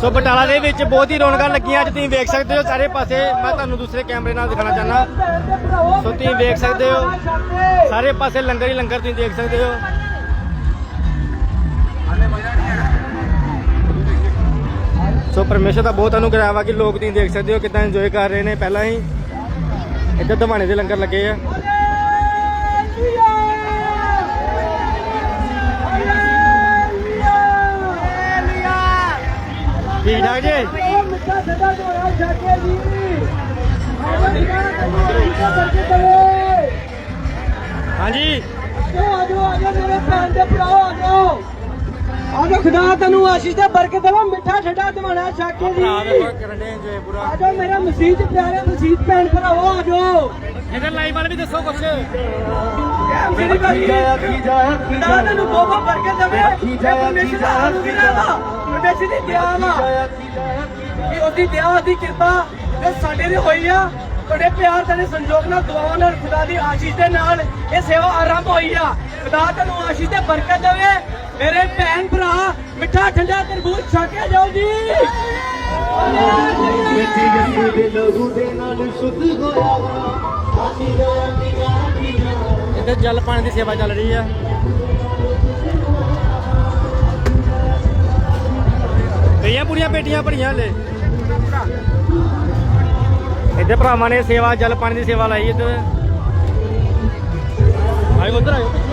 ਸੋ ਬਟਾਲਾ ਦੇ ਵਿੱਚ ਬਹੁਤ ਹੀ ਰੌਣਕਾਂ ਲੱਗੀਆਂ। ਅੱਜ ਤੁਸੀਂ ਵੇਖ ਸਕਦੇ ਹੋ ਸਾਰੇ ਪਾਸੇ। ਮੈਂ ਤੁਹਾਨੂੰ ਦੂਸਰੇ ਕੈਮਰੇ ਨਾਲ ਦਿਖਾਣਾ ਚਾਹੁੰਦਾ। ਸੋ ਤੁਸੀਂ ਵੇਖ ਸਕਦੇ ਹੋ। ਸਾਰੇ ਪਾਸੇ ਲੰਗਰ ਹੀ ਲੰਗਰ ਤੁਸੀਂ ਦੇਖ ਸਕਦੇ ਹੋ। ਸੋ ਪਰਮੇਸ਼ਰ ਦਾ ਬਹੁਤ ਅਨੁਗ੍ਰਹ ਆ ਕਿ ਲੋਕ ਤੁਸੀਂ ਦੇਖ ਸਕਦੇ ਹੋ ਕਿਦਾਂ ਇੰਜੋਏ ਕਰ ਰਹੇ ਨੇ। ਪਹਿਲਾਂ ਹੀ ਇੱਧਰ ਦਵਾਣੇ ਦੇ ਲੰਗਰ ਲੱਗੇ ਆ। ਠੀਕ ਠਾਕ ਜੀ? ਮਿੱਠਾ ਸਦਾ ਦੋਇਆ ਛਾਕੇ ਜੀ ਹਾਂਜੀ। ਆਜੋ ਆਜੋ ਮੇਰੇ ਭੈਣ ਦੇ ਭਰਾਓ ਆਜੋ ਖੁਦਾ ਤੈਨੂੰ ਆਸ਼ੀਸ਼ ਤੇ ਬਰਕਤ ਦੇਵੇ ਮਿੱਠਾ ਠੰਡਾ ਦਵਾਣਾ ਕਰਨ ਦੇ। ਆਜੋ ਮੇਰੇ ਮਸੀਤ ਪਿਆਰੇ ਮਸੀਤ ਭੈਣ ਭਰਾਓ ਆਜੋ ਇਧਰ ਲਾਈਵ ਵਾਲੇ ਵੀ ਦੱਸੋ ਕੁਛ। ਮੇਰੀ ਬਾਕੀ ਖੁਦਾ ਤੈਨੂੰ ਬਹੁਤ ਬਰਕਤ ਦੇਵੇ। ਇਹ ਪਰਮੇਸ਼ਰ ਦਾ ਅਨੁਗ੍ਰਹ ਵਾ ਪਰਮੇਸ਼ਰ ਦੀ ਦਇਆ ਵਾ। ਕਿ ਉਹਦੀ ਦਇਆ ਉਹਦੀ ਕਿਰਪਾ ਇਹ ਸਾਡੇ ਤੇ ਹੋਈ ਆ। ਤੁਹਾਡੇ ਪਿਆਰ ਤੇ ਸੰਜੋਗ ਨਾਲ ਦੁਆਵਾਂ ਨਾਲ ਖੁਦਾ ਦੀ ਆਸ਼ੀਸ਼ ਦੇ ਨਾਲ ਇਹ ਸੇਵਾ ਆਰੰਭ ਹੋਈ ਆ। ਖੁਦਾ ਤੈਨੂੰ ਆਸ਼ੀਸ਼ ਤੇ ਬਰਕਤ ਦੇਵੇ। ਮੇਰੇ ਭੈਣ ਭਰਾ ਮਿੱਠਾ ਠੰਡਾ ਤਰਬੂਜ ਛਕ ਕੇ ਜਾਓ ਜੀ। ਮਿੱਠੀ ਜੰਮੂ ਦੇ ਲਹੂ ਦੇ ਨਾਲ ਸ਼ੁੱਧ ਹੋਇਆ ਵਾ। ਆਸੀ ਗਇਆ ਦੀਗਾ ਦੀਗਾ ਇੱਧਰ ਜਲ ਪਾਣੀ ਦੀ ਸੇਵਾ ਚੱਲ ਰਹੀ ਆ। ਕਈਆਂ ਪੂਰੀਆਂ ਪੇਟੀਆਂ ਭਰੀਆਂ ਹਲੇ। ਇੱਧਰ ਭਰਾਵਾਂ ਨੇ ਸੇਵਾ ਜਲ ਪਾਣੀ ਦੀ ਸੇਵਾ ਲਾਈ ਇੱਥੇ ਆਇਓ ਉੱਧਰ ਆਇਓ।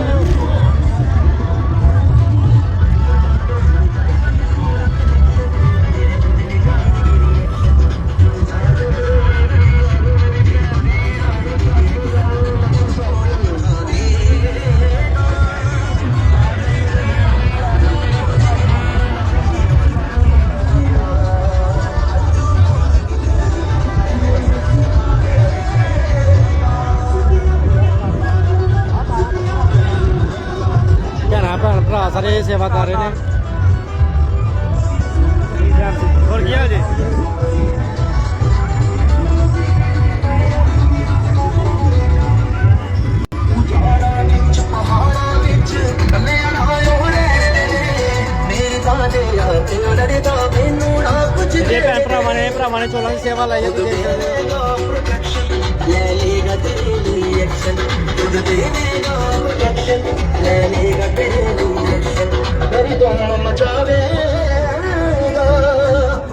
ਭੈਣਾਂ ਭੈਣ ਭਰਾ ਸਾਰੇ ਸੇਵਾ ਕਰ ਰਹੇ ਨੇ। ਹੋਰ ਕੀ ਹਾਲ ਜੀ? ਜੇ ਭੈਣ ਭਰਾਵਾਂ ਨੇ ਭਰਾਵਾਂ ਨੇ ਚੋਲਾਂ ਦੀ ਸੇਵਾ ਲਾਈ ਹੈ ਤੁਸੀਂ ਦੇਖ ਸਕਦੇ ਹੋ ਲੈ ਲੇਗਾ ਤੇਰੇ ਲਈ ਐਕਸ਼ਨ ਖੁਦ ਦੇਵੇਗਾ ਪ੍ਰੋਟੈਕਸ਼ਨ ਲੈ ਲੇਗਾ ਤੇਰੇ ਲਈ ਐਕਸ਼ਨ ਮੇਰੀ ਧੂਮ ਮਚਾਵੇਗਾ।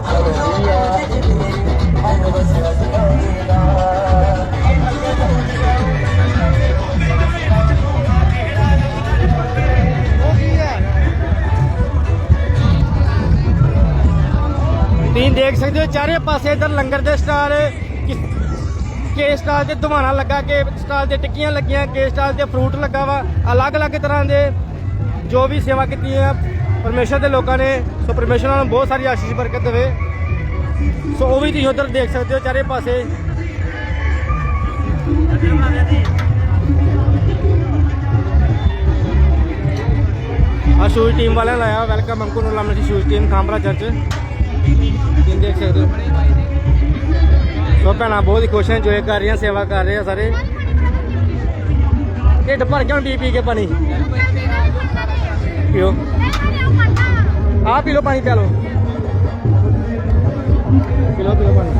ਹਾਲੇਲੂਇਆ ਮਨ ਵਸਿਆ ਸਕਾਏਗਾ ਤੁਸੀਂ ਦੇਖ ਸਕਦੇ ਹੋ ਚਾਰੇ ਪਾਸੇ ਇਧਰ ਲੰਗਰ ਦੇ ਸਟਾਲ ਕਿ- ਕੇ ਸਟਾਲ ਤੇ ਧਵਾਣਾ ਲੱਗਾ ਕੇ ਸਟਾਲ ਤੇ ਟਿੱਕੀਆਂ ਲੱਗੀਆਂ ਕੇ ਸਟਾਲ ਤੇ ਫਰੂਟ ਲੱਗਾ ਵਾ। ਅਲੱਗ-ਅਲੱਗ ਤਰ੍ਹਾਂ ਦੇ ਜੋ ਵੀ ਸੇਵਾ ਕੀਤੀ ਹੈ ਪਰਮੇਸ਼ਰ ਦੇ ਲੋਕਾਂ ਨੇ, ਸੋ ਪਰਮੇਸ਼ਰ ਨਾਲ ਬਹੁਤ ਸਾਰੀ ਆਸ਼ੀਸ਼ ਬਰਕਤ ਦੇਵੇ। ਸੋ ਉਹ ਵੀ ਤੁਸੀਂ ਉਧਰ ਦੇਖ ਸਕਦੇ ਹੋ, ਚਾਰੇ ਪਾਸੇ। ਆ ਸ਼ੂਜ਼ ਟੀਮ ਵਾਲਿਆਂ ਲਾਇਆ ਵੈਲਕਮ ਅੰਕੂ ਨੂੰ ਲਾਮਨ ਸ਼ੂਜ਼ ਟੀਮ ਖਾਂਬਰਾ ਚਰਚ ਤੁਸੀਂ ਦੇਖ ਸਕਦੇ ਹੋ। ਸੋ ਭੈਣਾਂ ਬਹੁਤ ਹੀ ਖੁਸ਼ ਹੈ ਇੰਜੋਏ ਕਰ ਰਹੀਆਂ, ਸੇਵਾ ਕਰ ਰਹੇ ਆ ਸਾਰੇ। ਢਿੱਡ ਭਰ ਗਿਆ ਪੀ ਪੀ ਕੇ ਪਾਣੀ। ਪੀਓ। ਆ ਪੀ ਲਓ ਪਾਣੀ ਪਿਆ ਲਓ। ਪੀ ਲਓ ਪੀ ਲਓ ਪਾਣੀ।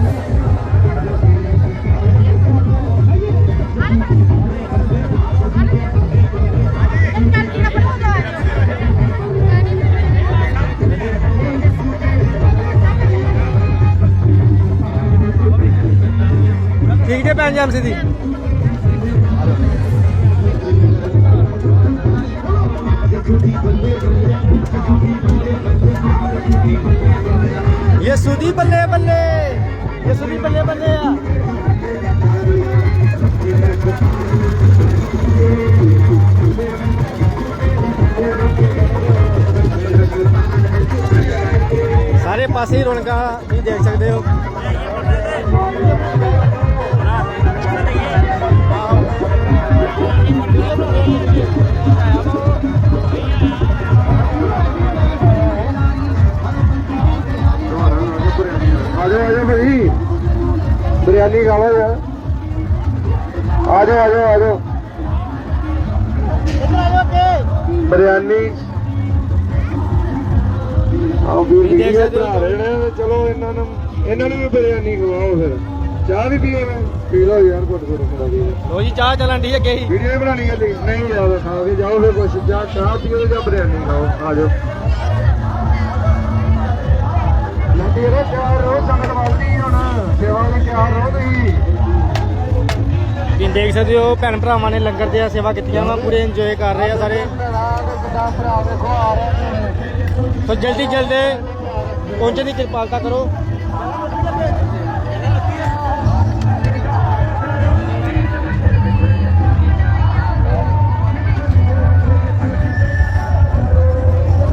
ਠੀਕ ਜੇ ਭੈਣ ਜੀ ਐਮਸੀ ਦੀ? ਯਿਸੂ ਦੀ ਬੱਲੇ ਬੱਲੇ, ਯਿਸੂ ਦੀ ਬੱਲੇ ਬੱਲੇ ਆ। ਸਾਰੇ ਪਾਸੇ ਰੌਣਕਾਂ ਤੁਸੀਂ ਦੇਖ ਸਕਦੇ ਹੋ। ਆਜੋ ਆਜੋ ਭਾਈ। ਬਿਰਿਆਨੀ ਖਾ ਲਓ ਯਾਰ। ਆਜੋ ਆਜੋ ਆਜੋ। ਬਿਰਿਆਨੀ। ਆਹ ਵੀਰ ਜੀ। ਬਣਾ ਰਹੇ ਨੇ ਚਲੋ ਇਹਨਾਂ ਨੂੰ ਇਹਨਾਂ ਨੂੰ ਵੀ ਬਿਰਿਆਨੀ ਖਵਾਓ ਫਿਰ। ਚਾਹ ਵੀ ਪੀਓ ਨਾ। ਪੀ ਲਓ ਯਾਰ ਘੁੱਟ ਘੁੱਟ ਖੜਾ ਦੀ ਲੋ ਜੀ ਚਾਹ ਚੱਲਣ ਦੀ ਅੱਗੇ ਹੀ। ਵੀਡੀਓ ਬਣਾਣੀ ਹੈ ਨਹੀਂ ਯਾਰ ਖਾ ਕੇ ਜਾਓ ਫਿਰ ਕੁਛ। ਜਾਂ ਚਾਹ ਪੀਓ ਜਾਂ ਬਿਰਿਆਨੀ ਖਾਓ। ਆ ਸੰਗਤ ਵੱਲਦੀ ਹੁਣ। ਸੇਵਾ ਲਈ ਤੁਸੀਂ। ਤੁਸੀਂ ਦੇਖ ਸਕਦੇ ਹੋ ਭੈਣ ਭਰਾਵਾਂ ਨੇ ਲੰਗਰ ਦੀਆਂ ਸੇਵਾ ਕੀਤੀਆਂ ਵਾ ਪੂਰੇ ਇੰਜੋਏ ਕਰ ਰਹੇ ਆ ਸਾਰੇ। ਸੋ ਜਲਦੀ ਜਲਦੀ ਪਹੁੰਚਣ ਦੀ ਕਿਰਪਾਲਤਾ ਕਰੋ।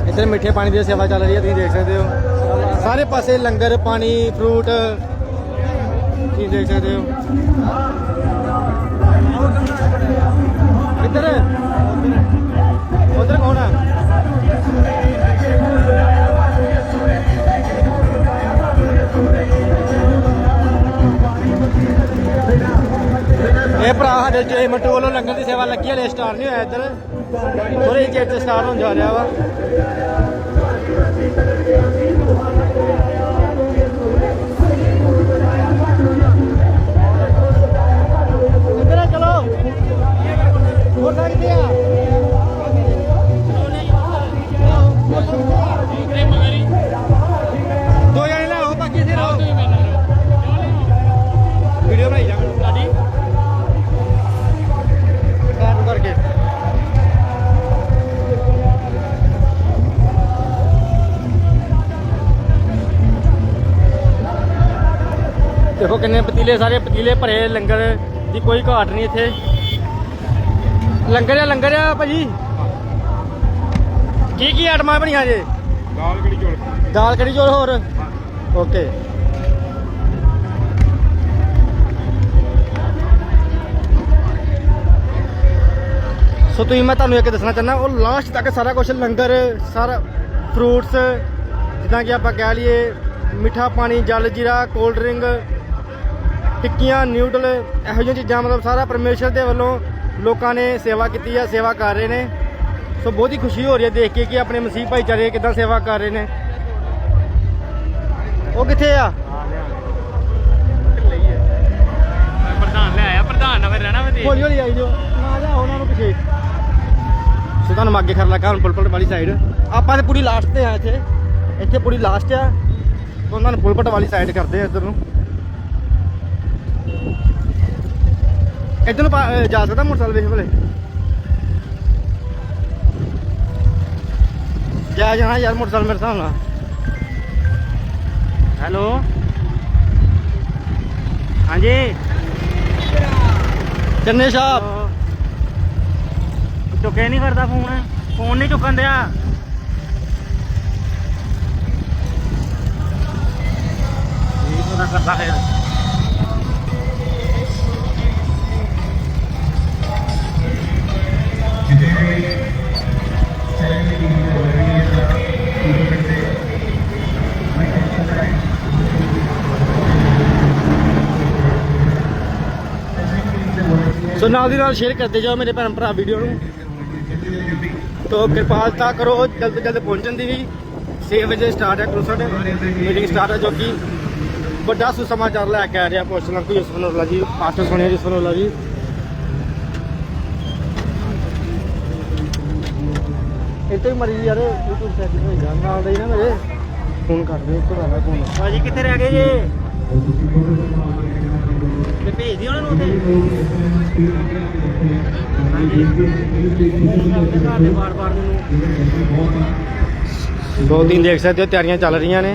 ਇੱਧਰ ਮਿੱਠੇ ਪਾਣੀ ਦੀ ਸੇਵਾ ਚੱਲ ਰਹੀ ਹੈ ਤੁਸੀਂ ਦੇਖ ਸਕਦੇ ਹੋ। ਸਾਰੇ ਪਾਸੇ ਲੰਗਰ, ਪਾਣੀ ਫਰੂਟ ਤੁਸੀਂ ਦੇਖ ਸਕਦੇ ਹੋ? ਇੱਧਰ, ਉਧਰ ਕੌਣ ਆ? ਇਹ ਭਰਾ ਸਾਡੇ ਜੇ ਮਟੂ ਵੱਲੋਂ ਲੰਗਰ ਦੀ ਸੇਵਾ ਲੱਗੀ, ਹਲੇ ਸਟਾਰਟ ਨਹੀਂ ਹੋਇਆ ਇੱਧਰ। ਥੋੜੀ ਜਿਹੀ ਚਿਰ ਸਟਾਰਟ ਹੋਣ ਜਾ ਰਿਹਾ ਵਾ। ਇੱਧਰ ਦੇਖੋ ਕਿੰਨੇ ਪਤੀਲੇ ਸਾਰੇ ਪਤੀਲੇ ਭਰੇ ਲੰਗਰ ਦੀ ਕੋਈ ਘਾਟ ਨਹੀਂ ਇੱਥੇ। ਲੰਗਰ ਆ ਲੰਗਰ ਆ ਭਾਜੀ। ਕੀ ਕੀ ਆਟਮਾਂ ਬਣੀਆਂ ਜੇ? ਦਾਲ ਕੜੀ ਚੌਲ। ਦਾਲ ਕੜੀ ਚੌਲ ਹੋਰ? ਓਕੇ। ਸੋ ਤੁਸੀਂ ਮੈਂ ਤੁਹਾਨੂੰ ਇੱਕ ਦੱਸਣਾ ਚਾਹੁੰਦਾ ਉਹ ਲਾਸਟ ਤੱਕ ਸਾਰਾ ਕੁਝ ਲੰਗਰ ਸਾਰਾ ਫਰੂਟਸ ਜਿੱਦਾਂ ਕਿ ਆਪਾਂ ਕਹਿ ਲਈਏ ਮਿੱਠਾ ਪਾਣੀ ਜਲ ਜੀਰਾ ਕੋਲਡ ਡਰਿੰਕ ਟਿੱਕੀਆਂ ਨਿਊਡਲ ਇਹੋ ਜਿਹੀਆਂ ਚੀਜ਼ਾਂ ਮਤਲਬ ਸਾਰਾ ਪਰਮੇਸ਼ਰ ਦੇ ਵੱਲੋਂ ਲੋਕਾਂ ਨੇ ਸੇਵਾ ਕੀਤੀ ਆ ਸੇਵਾ ਕਰ ਰਹੇ ਨੇ। ਸੋ ਬਹੁਤ ਹੀ ਖੁਸ਼ੀ ਹੋ ਰਹੀ ਹੈ ਦੇਖ ਕੇ ਕਿ ਆਪਣੇ ਮਸੀਹ ਭਾਈਚਾਰੇ ਕਿਦਾਂ ਸੇਵਾ ਕਰ ਰਹੇ ਨੇ। ਉਹ ਕਿੱਥੇ ਆ? ਪ੍ਰਧਾਨ ਲੈ ਆਇਆ ਪ੍ਰਧਾਨ ਨਾਲ ਰਹਿਣਾ ਮੈਂ ਹੌਲੀ ਹੌਲੀ ਆਈ ਜੋ ਨਾ ਜਾ ਉਹਨਾਂ ਨੂੰ ਪਿੱਛੇ। ਸੋ ਤੁਹਾਨੂੰ ਅੱਗੇ ਲੱਗਾ ਹੁਣ ਪੁਲਪਟ ਵਾਲੀ ਸਾਈਡ ਆਪਾਂ ਤੇ ਪੂਰੀ ਲਾਸਟ ਤੇ ਆ ਇੱਥੇ। ਇੱਥੇ ਪੂਰੀ ਲਾਸਟ ਆ। ਉਹਨਾਂ ਨੂੰ ਪੁਲਪਟ ਵਾਲੀ ਸਾਈਡ ਕਰਦੇ ਆ ਇੱਧਰ ਨੂੰ। ਇੱਧਰ ਨੂੰ ਜਾ ਸਕਦਾ ਮੋਟਰਸਾਈਕਲ ਵੇਖ ਭਲੇ। ਜਾ ਜਾਣਾ ਯਾਰ ਮੋਟਰਸਾਈਕਲ ਮੇਰੇ ਹਿਸਾਬ ਨਾਲ। ਹੈਲੋ? ਹਾਂਜੀ? ਚੰਨੇ ਸਾਹਿਬ। ਚੁੱਕੇ ਨਹੀਂ ਕਰਦਾ ਫੋਨ। ਫੋਨ ਨਹੀਂ ਚੁੱਕਣ ਦਿਆ। ਇਹ ਪਤਾ ਕਰਦਾ ਹੈ ਸੋ ਨਾਲ ਦੀ ਨਾਲ ਸ਼ੇਅਰ ਕਰਦੇ ਜਾਓ ਮੇਰੇ ਭੈਣ ਭਰਾ ਵੀਡੀਓ ਨੂੰ। ਤੋ ਕਿਰਪਾਲਤਾ ਕਰੋ, ਜਲਦ ਤੋਂ ਜਲਦ ਪਹੁੰਚਣ ਦੀ ਵੀ। 6 ਵਜੇ ਸਟਾਰਟ ਹੈ ਕਨਸਰਟ ਮੀਟਿੰਗ ਸਟਾਰਟ ਹੈ ਜੋ ਕਿ ਵੱਡਾ ਸੁਸਮਾਚਾਰ ਲੈ ਕੇ ਆ ਰਿਹਾ ਪੋਸਟਰ ਕੋਈ ਯੂਸਫ ਨੋਲਾ ਜੀ, ਪਾਸਟਰ ਸੁਣਿਆ ਯੂਸਫ ਨੋਲਾ ਜੀ। ਇੱਥੇ ਮਰੀ ਯਾਰ YouTube ਸੈਟਿੰਗ ਹੋਈ ਜਾ ਨਾਲ ਦੇ ਨਾ ਮੇਰੇ। ਫੋਨ ਕਰ ਦਿਓ ਇੱਕ ਵਾਰ ਫੋਨ। ਭਾਜੀ ਕਿੱਥੇ ਰਹਿ ਗਏ ਜੇ? ਤੇ ਭੇਜ ਦਿਓ ਉਹਨਾਂ ਨੂੰ ਉੱਥੇ। ਦੋ ਦਿਨ ਦੇਖ ਸਕਦੇ ਹੋ ਤਿਆਰੀਆਂ ਚੱਲ ਰਹੀਆਂ ਨੇ।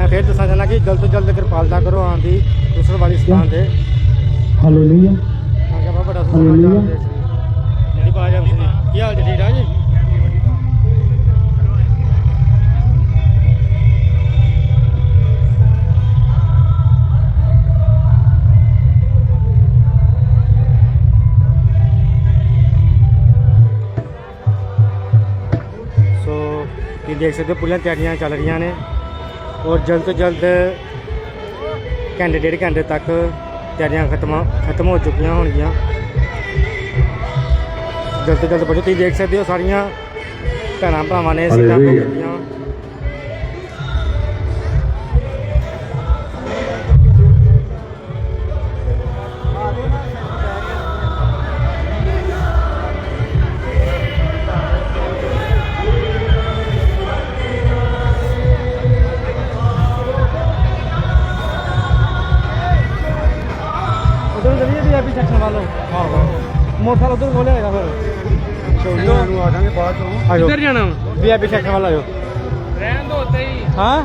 ਮੈਂ ਫੇਰ ਦੱਸਣਾ ਚਾਹੁੰਦਾ ਕਿ ਜਲਦ ਤੋਂ ਜਲਦ ਕਿਰਪਾਲਤਾ ਕਰੋ ਆਉਣ ਦੀ ਦੂਸਰੇ ਵਾਲੀ ਸਥਾਨ ਤੇ। ਹਾਲੇਲੂਇਆ। ਮੈਂ ਕਿਹਾ ਬਾਬਾ ਬੜਾ ਹਾਲੇਲੂਇਆ। ਸੁਣਾਉਂਦਾ ਜਿਹੜੀ ਬਾਜ ਆਉਂਦੀ ਸੀ ਕੀ ਹਾਲ ਜੀ ਠੀਕ ਠਾਕ ਜੀ? ਸੋ ਤੁਸੀਂ ਦੇਖ ਸਕਦੇ ਹੋ ਪੂਰੀਆਂ ਤਿਆਰੀਆਂ ਚੱਲ ਰਹੀਆਂ ਨੇ। ਔਰ ਜਲਦ ਤੋਂ ਜਲਦ ਘੰਟੇ ਡੇਢ ਘੰਟੇ ਤੱਕ ਤਿਆਰੀਆਂ ਖਤਮ ਖਤਮ ਹੋ ਚੁੱਕੀਆਂ ਹੋਣਗੀਆਂ। ਜਲਦ ਤੋਂ ਜਲਦ ਪਹੁੰਚੋ ਤੁਸੀਂ ਦੇਖ ਸਕਦੇ ਹੋ ਸਾਰੀਆਂ ਭੈਣਾਂ ਭਰਾਵਾਂ ਨੇ ਸੀਟਾਂ ਬੁੱਕ ਵੀ ਵੱਲ। ਆਹੋ ਮੋਟਰਸਾਈਕਲ ਉਧਰ ਖੋਲਿਆ ਹੈਗਾ ਫਿਰ। ਚੌੜੀਆਂ ਨੂੰ ਆ ਜਾਾਂਗੇ ਬਾਅਦ ਚੋਂ। ਆਜੋ। ਕਿੱਧਰ ਜਾਣਾ ਵੀਆਈਪੀ ਸੈਕਸ਼ਨ ਵੱਲ ਆਜੋ। ਰਹਿਣ ਦੋ ਉੱਤੇ ਹੀ। ਹਾਂ?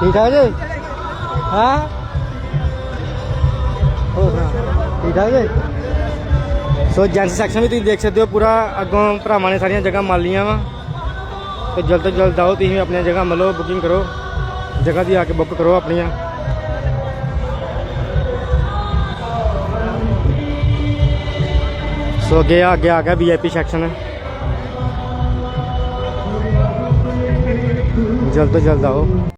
ਠੀਕ ਠਾਕ ਜੀ? ਹਾਂ? ਠੀਕ ਠਾਕ ਜੀ? ਸੋ ਜੈਂਟਸ ਸੈਕਸ਼ਨ ਵੀ ਤੁਸੀਂ ਦੇਖ ਸਕਦੇ ਹੋ, ਪੂਰਾ ਅੱਗੋਂ ਭਰਾਵਾਂ ਨੇ ਸਾਰੀਆਂ ਜਗ੍ਹਾ ਮੰਨ ਲੀਆਂ ਵਾ। ਤੇ ਜਲਦ ਤੋਂ ਜਲਦ ਆਓ, ਤੁਸੀਂ ਆਪਣੀਆਂ ਜਗ੍ਹਾ ਮੱਲੋ ਬੁਕਿੰਗ ਕਰੋ। ਜਗ੍ਹਾ ਦੀ ਆ ਕੇ ਬੁੱਕ ਕਰੋ ਆਪਣੀਆਂ। ਸੋ ਅੱਗੇ ਆ ਅੱਗੇ ਆ ਗਿਆ ਵੀਆਈਪੀ ਸੈਕਸ਼ਨ ਜਲਦ ਤੋਂ ਜਲਦ ਆਓ।